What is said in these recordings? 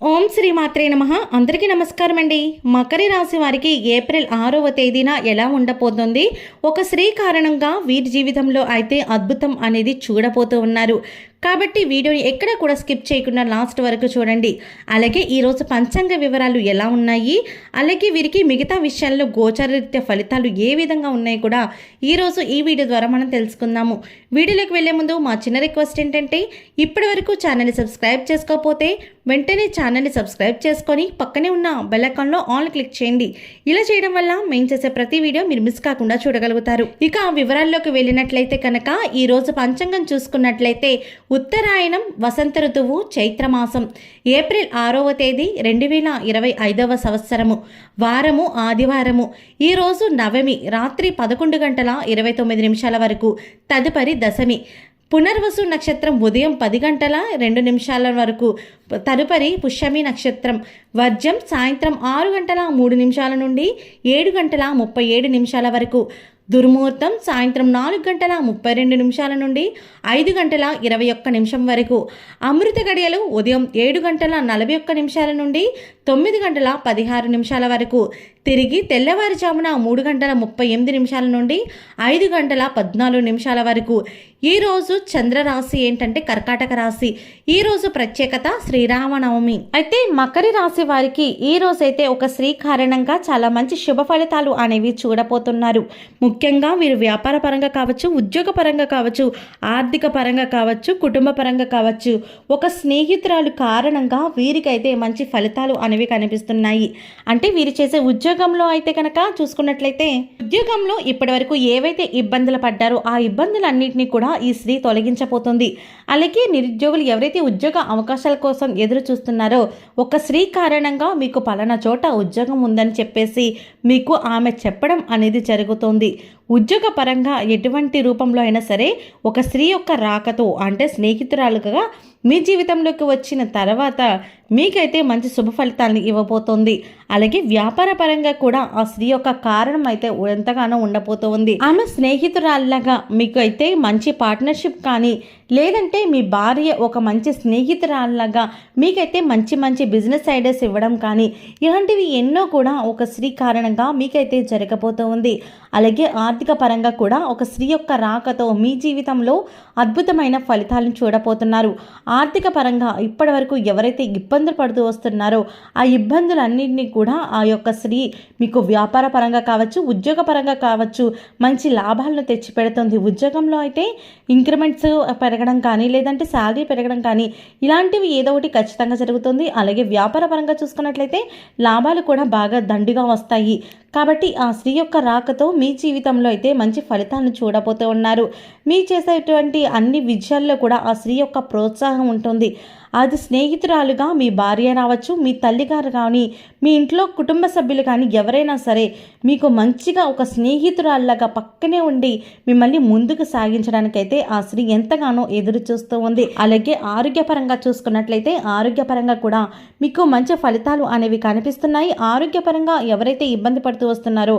ఓం శ్రీ మాత్రే నమ. అందరికీ నమస్కారం అండి మకరి రాశి వారికి ఏప్రిల్ ఆరవ తేదీన ఎలా ఉండబోతుంది? ఒక స్త్రీ కారణంగా వీరి జీవితంలో అయితే అద్భుతం అనేది చూడబోతూ ఉన్నారు. కాబట్టి వీడియోని ఎక్కడ కూడా స్కిప్ చేయకుండా లాస్ట్ వరకు చూడండి. అలాగే ఈరోజు పంచాంగ వివరాలు ఎలా ఉన్నాయి? అలాగే వీరికి మిగతా విషయాల్లో గోచరరీత్య ఫలితాలు ఏ విధంగా ఉన్నాయి కూడా ఈరోజు ఈ వీడియో ద్వారా మనం తెలుసుకుందాము. వీడియోలోకి వెళ్ళే ముందు మా చిన్న రిక్వెస్ట్ ఏంటంటే ఇప్పటి వరకు ఛానల్ని సబ్స్క్రైబ్ చేసుకోకపోతే వెంటనే ఛానల్ని సబ్స్క్రైబ్ చేసుకొని పక్కనే ఉన్న బెల్ ఆన్ ఆల్ క్లిక్ చేయండి. ఇలా చేయడం వల్ల మేము చేసే ప్రతి వీడియో మీరు మిస్ కాకుండా చూడగలుగుతారు. ఇక ఆ వివరాల్లోకి వెళ్ళినట్లయితే కనుక ఈ రోజు పంచాంగం చూసుకున్నట్లయితే ఉత్తరాయణం వసంత ఋతువు చైత్రమాసం. ఏప్రిల్ ఆరవ తేదీ రెండు వేల ఇరవై ఐదవ సంవత్సరము. వారము ఆదివారము. ఈరోజు నవమి రాత్రి పదకొండు గంటల ఇరవై తొమ్మిది నిమిషాల వరకు. తదుపరి దశమి. పునర్వసు నక్షత్రం ఉదయం పది గంటల రెండు నిమిషాల వరకు. తదుపరి పుష్యమి నక్షత్రం. వర్జం సాయంత్రం ఆరు గంటల మూడు నిమిషాల నుండి ఏడు గంటల ముప్పై ఏడు నిమిషాల వరకు. దుర్ముహూర్తం సాయంత్రం నాలుగు గంటల ముప్పై రెండు నిమిషాల నుండి ఐదు గంటల ఇరవై ఒక్క నిమిషం వరకు. అమృత గడియలు ఉదయం ఏడు గంటల నలభై ఒక్క నిమిషాల నుండి తొమ్మిది గంటల పదిహారు నిమిషాల వరకు. తిరిగి తెల్లవారుజామున మూడు గంటల ముప్పై ఎనిమిది నిమిషాల నుండి ఐదు గంటల పద్నాలుగు నిమిషాల వరకు. ఈరోజు చంద్రరాశి ఏంటంటే కర్కాటక రాశి. ఈరోజు ప్రత్యేకత శ్రీ శ్రీరామనవమి. అయితే మకరి రాశి వారికి ఈ రోజైతే ఒక స్త్రీ కారణంగా చాలా మంచి శుభ ఫలితాలు అనేవి చూడబోతున్నారు. ముఖ్యంగా వీరు వ్యాపార పరంగా కావచ్చు ఉద్యోగ పరంగా కావచ్చు ఆర్థిక పరంగా కావచ్చు కుటుంబ పరంగా కావచ్చు ఒక స్నేహితురాలు కారణంగా వీరికైతే మంచి ఫలితాలు అనేవి కనిపిస్తున్నాయి. అంటే వీరు చేసే ఉద్యోగంలో అయితే కనుక చూసుకున్నట్లయితే ఉద్యోగంలో ఇప్పటి వరకు ఏవైతే ఇబ్బందులు పడ్డారో ఆ ఇబ్బందులన్నింటినీ కూడా ఈ స్త్రీ తొలగించబోతుంది. అలాగే నిరుద్యోగులు ఎవరైతే ఉద్యోగ అవకాశాల కోసం ఎదురు చూస్తున్నారో ఒక స్త్రీ కారణంగా మీకు పలానా చోట ఉద్యోగం ఉందని చెప్పేసి మీకు ఆమె చెప్పడం అనేది జరుగుతుంది. ఉద్యోగ పరంగా ఎటువంటి రూపంలో అయినా సరే ఒక స్త్రీ యొక్క రాకతో అంటే స్నేహితురాలుగా మీ జీవితంలోకి వచ్చిన తర్వాత మీకైతే మంచి శుభ ఫలితాలను ఇవ్వబోతోంది. అలాగే వ్యాపార పరంగా కూడా ఆ స్త్రీ యొక్క కారణం అయితే ఎంతగానో ఉండబోతోంది. ఆమె స్నేహితురాల్లాగా మీకు అయితే మంచి పార్ట్నర్షిప్ కానీ లేదంటే మీ భార్య ఒక మంచి స్నేహితురాల్లాగా మీకైతే మంచి మంచి బిజినెస్ ఐడియాస్ ఇవ్వడం కానీ ఇలాంటివి ఎన్నో కూడా ఒక స్త్రీ కారణంగా మీకైతే జరగబోతూ ఉంది అలాగే ఆర్థిక పరంగా కూడా ఒక స్త్రీ యొక్క రాకతో మీ జీవితంలో అద్భుతమైన ఫలితాలను చూడబోతున్నారు. ఆర్థిక పరంగా ఇప్పటి వరకు ఎవరైతే ఇబ్బందులు పడుతూ వస్తున్నారో. ఆ ఇబ్బందులన్నింటినీ కూడా ఆ యొక్క స్త్రీ మీకు వ్యాపార పరంగా కావచ్చు ఉద్యోగ పరంగా కావచ్చు మంచి లాభాలను తెచ్చి పెడుతుంది ఉద్యోగంలో అయితే ఇంక్రిమెంట్స్ పెరగడం కానీ లేదంటే శాలరీ పెరగడం కానీ ఇలాంటివి ఏదో ఒకటి ఖచ్చితంగా జరుగుతుంది. అలాగే వ్యాపార పరంగా చూసుకున్నట్లయితే లాభాలు కూడా బాగా దండిగా వస్తాయి. కాబట్టి ఆ స్త్రీ యొక్క రాకతో మీ జీవితంలో అయితే మంచి ఫలితాలను చూడబోతూ ఉన్నారు. మీ చేసేటువంటి అన్ని విజయాల్లో కూడా ఆ స్త్రీ యొక్క ప్రోత్సాహం ఉంటుంది. అది స్నేహితురాలుగా మీ భార్య రావచ్చు మీ తల్లిగారు కానీ మీ ఇంట్లో కుటుంబ సభ్యులు కానీ ఎవరైనా సరే మీకు మంచిగా ఒక స్నేహితురాల్లాగా పక్కనే ఉండి మిమ్మల్ని ముందుకు సాగించడానికైతే ఆ స్త్రీ ఎంతగానో ఎదురు చూస్తూ ఉంది. అలాగే ఆరోగ్యపరంగా చూసుకున్నట్లయితే ఆరోగ్యపరంగా కూడా మీకు మంచి ఫలితాలు అనేవి కనిపిస్తున్నాయి. ఆరోగ్యపరంగా ఎవరైతే ఇబ్బంది పడుతూ వస్తున్నారో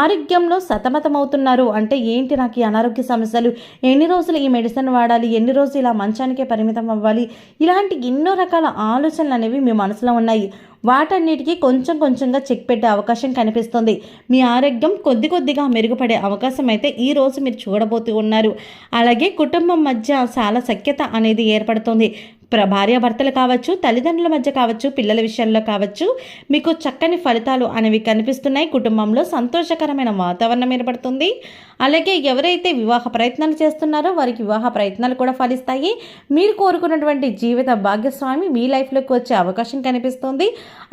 ఆరోగ్యంలో సతమతమవుతున్నారు అంటే ఏంటి నాకు ఈ అనారోగ్య సమస్యలు? ఎన్ని రోజులు ఈ మెడిసిన్ వాడాలి? ఎన్ని రోజులు ఇలా మంచానికే పరిమితం అవ్వాలి? ఇలాంటి ఎన్నో రకాల ఆలోచనలు అనేవి మీ మనసులో ఉన్నాయి. వాటన్నిటికీ కొంచెం కొంచెంగా చెక్ పెట్టే అవకాశం కనిపిస్తుంది. మీ ఆరోగ్యం కొద్ది కొద్దిగా మెరుగుపడే అవకాశం అయితే ఈ రోజు మీరు చూడబోతూ ఉన్నారు. అలాగే కుటుంబం మధ్య చాలా సఖ్యత అనేది ఏర్పడుతుంది. భార్యాభర్తలు కావచ్చు తల్లిదండ్రుల మధ్య కావచ్చు పిల్లల విషయంలో కావచ్చు మీకు చక్కని ఫలితాలు అనేవి కనిపిస్తున్నాయి. కుటుంబంలో సంతోషకరమైన వాతావరణం ఏర్పడుతుంది. అలాగే ఎవరైతే వివాహ ప్రయత్నాలు చేస్తున్నారో వారికి వివాహ ప్రయత్నాలు కూడా ఫలిస్తాయి. మీరు కోరుకున్నటువంటి జీవిత భాగస్వామి మీ లైఫ్లోకి వచ్చే అవకాశం కనిపిస్తుంది.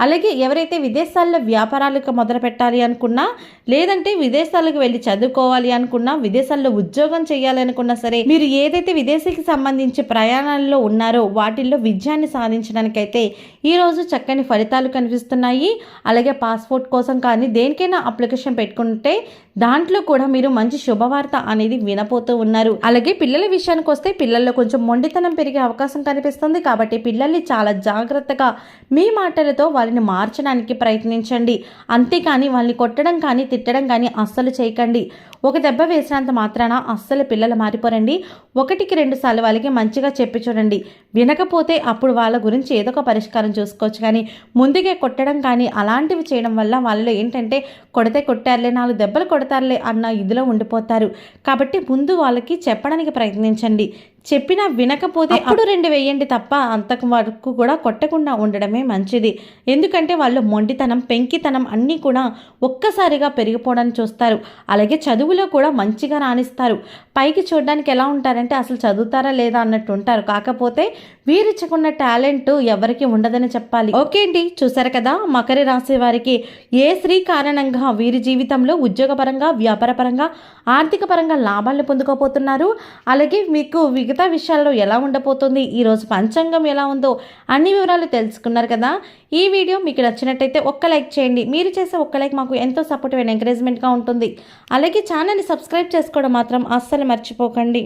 అలాగే ఎవరైతే విదేశాల్లో వ్యాపారాలకు మొదలు పెట్టాలి అనుకున్నా లేదంటే విదేశాలకు వెళ్ళి చదువుకోవాలి అనుకున్నా విదేశాల్లో ఉద్యోగం చేయాలి అనుకున్నా సరే మీరు ఏదైతే విదేశీకి సంబంధించి ప్రయాణాల్లో ఉన్నారో వాటిల్లో విజయాన్ని సాధించడానికైతే ఈరోజు చక్కని ఫలితాలు కనిపిస్తున్నాయి. అలాగే పాస్పోర్ట్ కోసం కానీ దేనికైనా అప్లికేషన్ పెట్టుకుంటే దాంట్లో కూడా మీరు మంచి శుభవార్త అనేది వినపోతూ ఉన్నారు. అలాగే పిల్లల విషయానికి వస్తే పిల్లల్లో కొంచెం మొండితనం పెరిగే అవకాశం కనిపిస్తుంది కాబట్టి పిల్లల్ని చాలా జాగ్రత్తగా మీ మాటలతో వాళ్ళని మార్చడానికి ప్రయత్నించండి. అంతేకాని వాళ్ళని కొట్టడం కానీ తిట్టడం కానీ అస్సలు చేయకండి. ఒక దెబ్బ వేసినంత మాత్రాన అస్సలు పిల్లలు మారిపోరండి. ఒకటికి రెండు సార్లు వాళ్ళకి మంచిగా చెప్పి చూడండి. వినకపోతే అప్పుడు వాళ్ళ గురించి ఏదో ఒక పరిష్కారం చూసుకోవచ్చు. కానీ ముందుగా కొట్టడం కానీ అలాంటివి చేయడం వల్ల వాళ్ళలో ఏంటంటే కొడితే కొట్టారులే నాలుగు దెబ్బలు కొడతారులే అన్న ఇదిలో ఉండిపోతారు. కాబట్టి ముందు వాళ్ళకి చెప్పడానికి ప్రయత్నించండి. చెప్పినా వినకపోతే అప్పుడు రెండు వేయండి తప్ప అంతకు వరకు కూడా కొట్టకుండా ఉండడమే మంచిది. ఎందుకంటే వాళ్ళు మొండితనం పెంకితనం అన్నీ కూడా ఒక్కసారిగా పెరిగిపోవడానికి చూస్తారు. అలాగే చదువులో కూడా మంచిగా రాణిస్తారు. పైకి చూడడానికి ఎలా ఉంటారంటే అసలు చదువుతారా లేదా అన్నట్టు ఉంటారు. కాకపోతే వీరిచ్చుకున్న టాలెంట్ ఎవరికి ఉండదని చెప్పాలి. ఓకే అండి చూసారు కదా? మకర రాశి వారికి ఏ స్త్రీ కారణంగా వీరి జీవితంలో ఉద్యోగపరంగా వ్యాపారపరంగా ఆర్థిక పరంగా లాభాలను పొందుకోబోతున్నారు? అలాగే మీకు మిగతా విషయాల్లో ఎలా ఉండబోతుంది ఈరోజు పంచాంగం ఎలా ఉందో అన్ని వివరాలు తెలుసుకున్నారు కదా. ఈ వీడియో మీకు నచ్చినట్టయితే ఒక్క లైక్ చేయండి. మీరు చేసే ఒక్క లైక్ మాకు ఎంతో సపోర్టివ్ అండ్ ఎంకరేజ్మెంట్గా ఉంటుంది. అలాగే ఛానల్ని సబ్స్క్రైబ్ చేసుకోవడం మాత్రం అస్సలు మర్చిపోకండి.